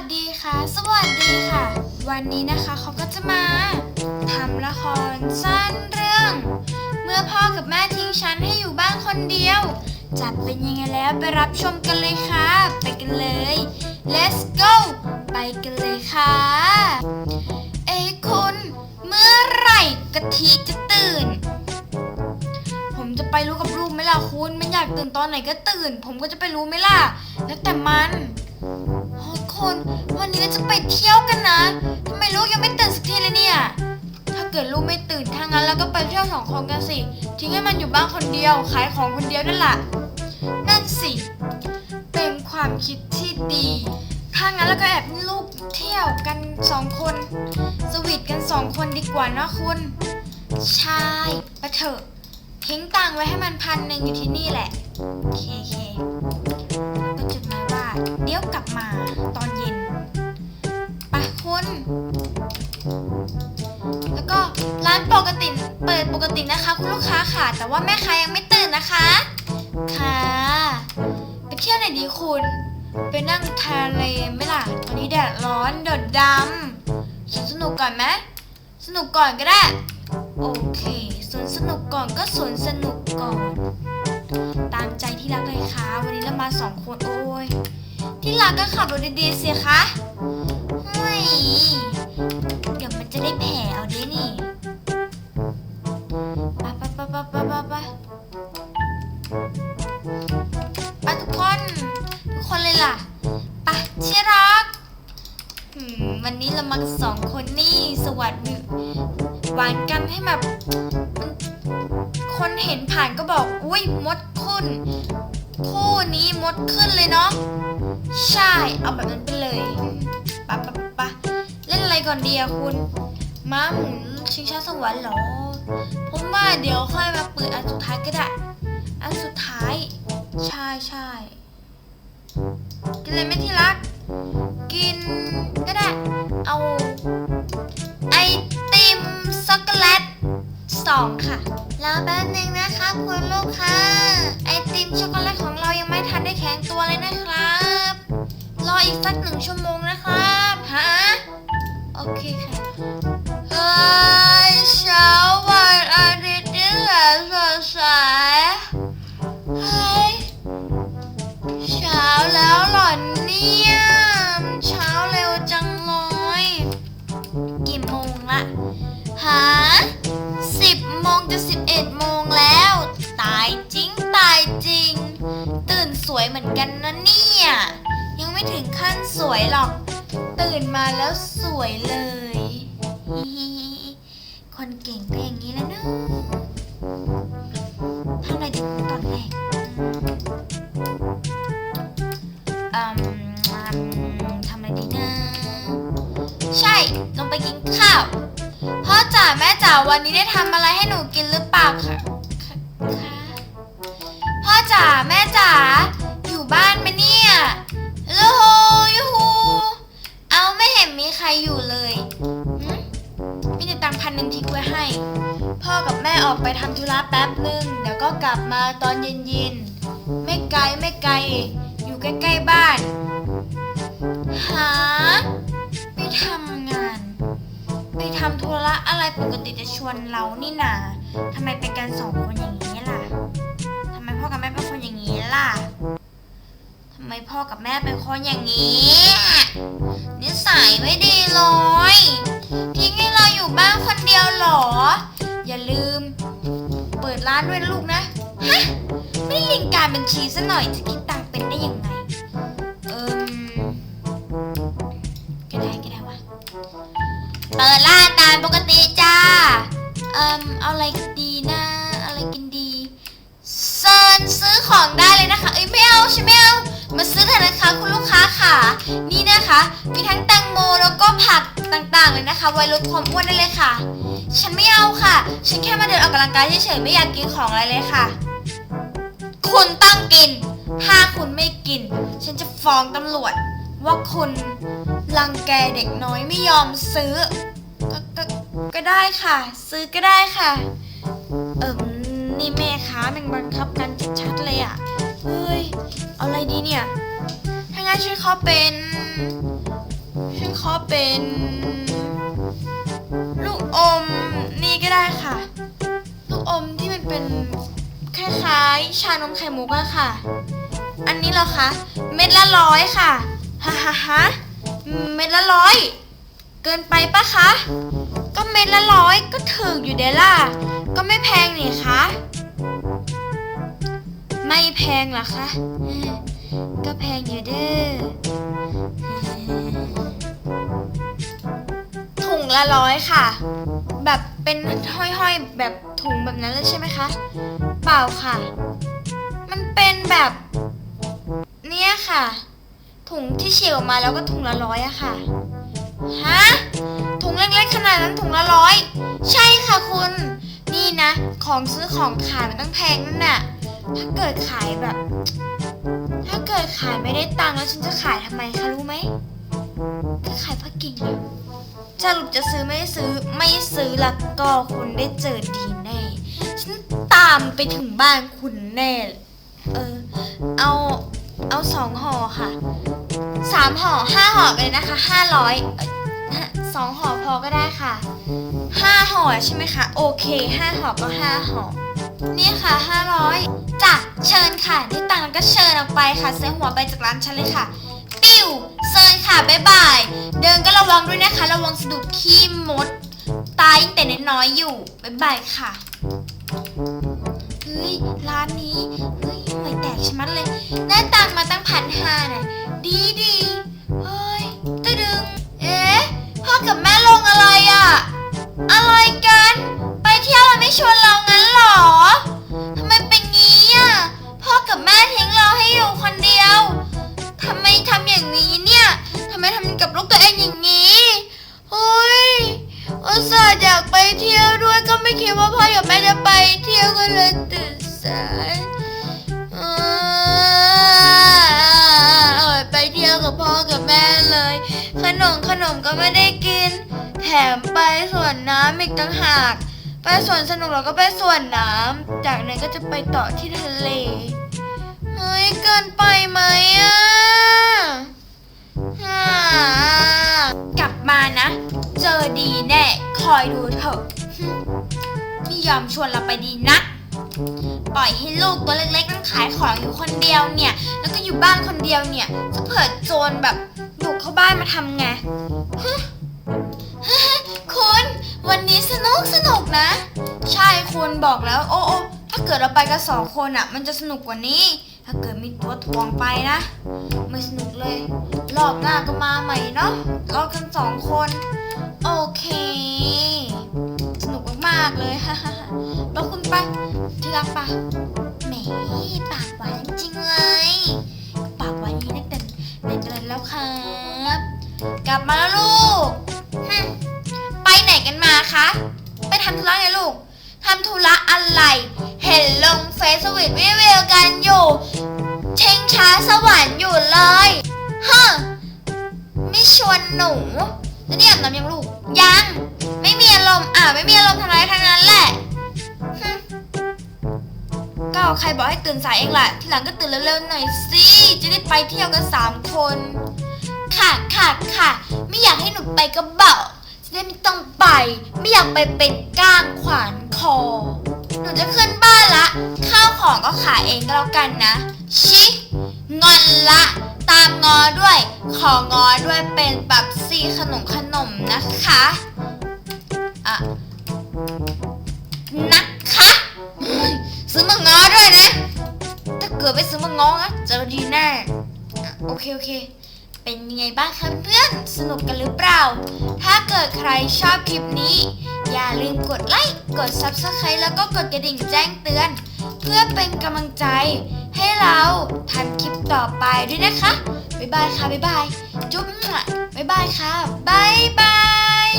สดีค่ะ สวัสดีค่ะ วันนี้นะคะเขาก็จะมาทำละครสั้นเรื่อง เมื่อพ่อกับแม่ทิ้งฉันให้อยู่บ้านคนเดียว จะเป็นยังไงแล้วไปรับชมกันเลยค่ะ ไปกันเลย let's go ไปกันเลยค่ะ เอ้คุณเมื่อไหร่กะทิจะตื่น ผมจะไปรู้กับลูกไหมล่ะคุณ มันอยากตื่นตอนไหนก็ตื่น ผมก็จะไปรู้ไหมล่ะ แล้วแต่มัน คุณวันนี้เราจะไปเที่ยวกันนะทำไมลูกยังไม่ตื่นสักทีเลยเนี่ย ถ้าเกิดลูกไม่ตื่นถ้างั้นเราก็ไปเที่ยวสองคนกันสิ ทิ้งให้มันอยู่บ้านคนเดียว ขายของคนเดียวนั่นแหละนั่นสิ เป็นความคิดที่ดีถ้างั้นเราก็แอบลูกเที่ยวกันสองคน สวีทกันสองคนดีกว่านะคุณ ใช่ไปเถอะทิ้งตังไว้ให้มันพันหนึ่งอยู่ที่นี่แหละเคเคก็จุดหมาย เดี๋ยวกลับมาตอนเย็นไปคุณแล้วก็ร้านปกติเปิดปกตินะคะ คุณลูกค้าค่ะ แต่ว่าแม่ค้ายังไม่ตื่นนะคะ ค่ะ ไปเที่ยวไหนดีคุณ ไปนั่งทะเลไหมล่ะ ตอนนี้แดดร้อนเดือดดำสวนสนุกก่อนไหมสนุกก่อนก็ได้ โอเคสวนสนุกก่อนก็สวนสนุกก่อน ตามใจที่รักเลยค่ะ วันนี้เรามาสองคนโอ้ย ที่รักก็ขับรถดีๆสิคะเฮ้ยเดี๋ยวมันจะได้แผลเอาด้วยนี่ไปไปไปไปไปไปไปไปทุกคน ทุกคนเลยล่ะไปที่รักวันนี้เรามากันสองคนนี่สวัสดีหวานกันให้แบบคนเห็นผ่านก็บอก อุ้ยมดขึ้น คู่นี้มดขึ้นเลยเนาะใช่เอาแบบนั้นไปเลยปะปะปะเล่นอะไรก่อนดีอะคุณม้าหมุนชิงช้าสวรรค์เหรอผมว่าเดี๋ยวค่อยมาเปิดอันสุดท้ายก็ได้ อันสุดท้าย ใช่ใช่กินเลยไหมที่รัก กินก็ได้ เอา ไอติมช็อกโกแลต สองค่ะรอแป๊บนึงนะคะคุณลูกค้าไอติมช็อกโกแลตของเรายังไม่ทันได้แข็งตัวเลยนะครับ รออีกสักหนึ่งชั่วโมงนะครับฮะโอเคค่ะ สวยหรอก ตื่นมาแล้วสวยเลยฮิฮิคนเก่งก็อย่างนี้แล้วเนอะทำอะไรดีตอนแรกอืมทำอะไรดีนะใช่ ลงไปกินข้าว พ่อจ๋าแม่จ๋าวันนี้ได้ทำอะไรให้หนูกินหรือเปล่าคะคะคะพ่อจ๋าแม่จ๋าอยู่บ้านไหมเนี่ย ยูฮูยูฮูเอาไม่เห็นมีใครอยู่เลยหึมีแต่ตังค์พันหนึ่งทิ้งไว้ให้ พ่อกับแม่ออกไปทำธุระแป๊บหนึ่งเดี๋ยวก็กลับมาตอนเย็นๆ ไม่ไกลไม่ไกล อยู่ใกล้ๆบ้าน หา ไปทำงาน ไปทำธุระอะไรปกติจะชวนเรานี่นาทำไมเป็นกันสองคนอย่างนี้ล่ะทำไมพ่อกับแม่เป็นคนอย่างนี้ล่ะ ทำไมพ่อกับแม่เป็นคนอย่างนี้ นิสัยไม่ดีเลยทิ้งให้เราอยู่บ้านคนเดียวหรอ อย่าลืม เปิดร้านด้วยลูกนะ ฮะ ไม่ลิงการบัญชีซะหน่อยจะคิดตังเป็นได้ยังไง เอิมก็ได้ก็ได้วะเปิดร้านตามปกติจ้า เอ่มเอาอะไรดีนะ อะไรกินดี เซิร์นซื้อของได้เลยนะคะ เอ้ยไม่เอาใช่ไม่เอา มาซื้อเถอะนะคะคุณลูกค้าค่ะ นี่นะคะ มีทั้งแตงโมแล้วก็ผักต่างๆเลยนะคะ ไว้ลดความอ้วนได้เลยค่ะ ฉันไม่เอาค่ะ ฉันแค่มาเดินออกกำลังกายเฉยๆไม่อยากกินของอะไรเลยค่ะ คุณต้องกิน ถ้าคุณไม่กิน ฉันจะฟ้องตำรวจ ว่าคุณรังแกเด็กน้อยไม่ยอมซื้อ ก็ก็ก็ได้ค่ะ ซื้อก็ได้ค่ะ เอิมนี่แม่ค้าแม่งบังคับกันชัดๆเลยอะ่ะ เฮ้ย อะไรดีเนี่ย ถ้างั้นฉันขอเป็น ฉันขอเป็น ลูกอมนี่ก็ได้ค่ะ ลูกอมที่มันเป็นคล้ายๆ ชานมไข่มุกอะค่ะ อันนี้เหรอคะ เม็ดละร้อยค่ะฮ่าฮ่าฮ่าเม็ดละร้อย เกินไปปะคะ ก็เม็ดละร้อยก็ถึกอยู่เดล่ะก็ไม่แพงนี่คะ ไม่แพงหรอคะ ก็แพงอยู่เด้อ ถุงละร้อยค่ะ แบบเป็นห้อยๆ แบบถุงแบบนั้นเลยใช่ไหมคะ เปล่าค่ะ มันเป็นแบบ เนี่ยค่ะ ถุงที่เฉียวออกมาแล้วก็ถุงละร้อยอะค่ะ ฮะ ถุงเล็กๆขนาดนั้นถุงละร้อย ใช่ค่ะคุณ นี่นะ ของซื้อของขายมันต้องแพงนั่นน่ะ ถ้าเกิดขายแบบ ถ้าเกิดขายไม่ได้ตังค์แล้วฉันจะขายทำไมคะรู้ไหมก็ขายเพื่อกินไงสรุปจะซื้อไม่ซื้อไม่ซื้อล้วก็คุณได้เจอดีแน่ ฉันตามไปถึงบ้านคุณแน่ เออ เอาเอาสองห่อค่ะ สามห่อห้าห่อไปเลยนะคะห้าร้อยสองห่อพอก็ได้ค่ะห้าห่อใช่ไหมคะ โอเคห้าห่อก็ห้าห่อ นี่ค่ะ 500จ้ะเชิญค่ะได้ตังค์แล้วก็เชิญออกไปค่ะเสื้อหัวไปจากร้านฉันเลยค่ะ ปิ้วเชิญค่ะบ๊ายบาย เดินก็ระวังด้วยนะคะ ระวังสะดุดขี้มด ตายยังแต่น้อยๆอยู่บ๊ายบายค่ะเฮ้ยร้านนี้เฮ้ยห่วยแตกชะมัดเลยได้ตังค์มาตั้งพันห้าน่ะดีดีเฮ้ยตะดึง เอ๊ะพ่อกับแม่ลงอะไรอะอะไรกัน ไปเที่ยวแล้วไม่ชวนเรา ก็เลยตื่นสายเออไปเที่ยวกับพ่อกับแม่เลย ขนมขนมก็ไม่ได้กิน แถมไปสวนน้ำอีกต่างหาก ไปสวนสนุกแล้วก็ไปสวนน้ำ จากนั้นก็จะไปต่อที่ทะเล เฮ้ยเกินไปไหมอะฮ่ากลับมานะ เจอดีแน่ คอยดูเถอะหึไม่ยอมชวนเราไปดีนัก ปล่อยให้ลูกตัวเล็กๆนั่งขายของอยู่คนเดียวเนี่ย แล้วก็อยู่บ้านคนเดียวเนี่ยจะเผิดโจรแบบบุกเข้าบ้านมาทำไงฮะฮะคุณวันนี้สนุกสนุกนะ ใช่คุณบอกแล้วโอ้โอ้ถ้าเกิดเราไปกันสองคนอะ มันจะสนุกกว่านี้ ถ้าเกิดมีตัวทวงไปนะ ไม่สนุกเลย รอบหน้าก็มาใหม่เนาะเรากันสองคน โอเคากเลยฮ่าฮ่าฮ่าแล้วคุณไปที่รักปะแหมปากหวานจริงเลยปากหวานอย่นี้ตั้งแต่ไหนแต่ไรแล้วครับ กลับมาแล้วลูกฮไปไหนกันมาคะไปทำธุระไงลูกทำธุระอะไร เห็นลงเฟซวิดวิววกันอยู่เชงช้าสวรรค์อยู่เลยฮะไม่ชวนหนูแล้วนี่อาบน้ำยังลูกยัง ไม่มีอารมณ์อะไม่มีอารมณ์ทำอะไรทั้งนั้นแหละก็ใครบอกให้ตื่นสายเองล่ะ ทีหลังก็ตื่นเร็วๆหน่อยสิ จะได้ไปเที่ยวกันสามคน ค่ะค่ะค่ะ ไม่อยากให้หนูไปก็บอกจะได้ไม่ต้องไป ไม่อยากไปเป็นก้างขวานคอ หนูจะขึ้นบ้านละ ข้าวของก็ขายเองก็แล้วกันนะ ชิ งอนละ ตามงอด้วย ของอด้วยเป็นแบบซีขนมขนมนะคะ อะนะคะเฮ้ยซื้อมางอด้วยนะ ถ้าเกิดไม่ซื้อมางอนะเจอดีแน่โอเคโอเค เป็นยังไงบ้างคะเพื่อนสนุกกันหรือเปล่า ถ้าเกิดใครชอบคลิปนี้ อย่าลืมกดไลค์กด Subscribe แล้วก็กดกระดิ่งแจ้งเตือน เพื่อเป็นกำลังใจให้เราทำคลิปต่อไปด้วยนะคะ บ๊ายบายค่ะ บ๊ายบาย จุ๊บบ๊ายบายค่ะ บ๊ายบาย